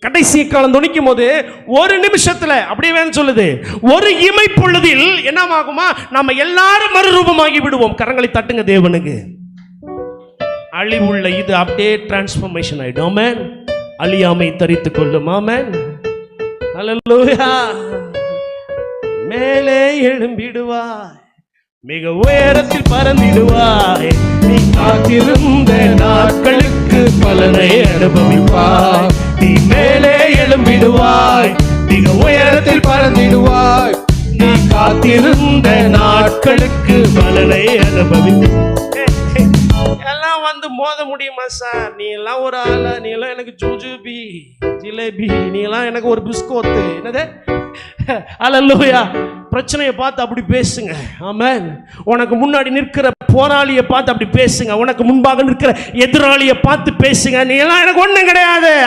கடைசி காலம் துணிக்கும் போது ஒரு நிமிஷத்துல அப்படியே வேணும் சொல்லுது. ஒரு இமை பொழுதில் என்னவாகுமா? நம்ம எல்லாரும் மறுரூபமாகி விடுவோம். கரங்களை தட்டுங்க தேவனுக்கு. அழிவுள்ள இது அப்படியே டிரான்ஸ்ஃபர்மேஷன் ஆயிடும். மேன் அழியாமை தரித்து கொள்ளுமா. மேன் மேலே எழும்பிடுவாய். மிக உயரத்தில் பறந்திடுவாய். நீ காத்திருந்த நாட்களுக்கு பலனை அனுபவிப்பாய். காத்திருந்த நாட்களுக்கு பலனை அனுபவிப்பாய் எல்லாம் வந்து மோத முடியுமா சார்? நீ எல்லாம் ஒரு ஆள? நீ எல்லாம் எனக்கு ஜூஜுபி ஜிலேபி நீ எல்லாம் எனக்கு ஒரு பிஸ்கோத்து. என்னது? அல்லூயா பிரச்சனையை பார்த்து அப்படி பேசுங்க. ஆமென். உனக்கு முன்னாடி நிற்கிற போராளியை பார்த்து அப்படி பேசுங்க. உனக்கு முன்பாக நிற்கிற எதிராளியை பார்த்து பேசுங்க. நீ எல்லாம் எனக்கு ஒண்ணும் கிடையாது.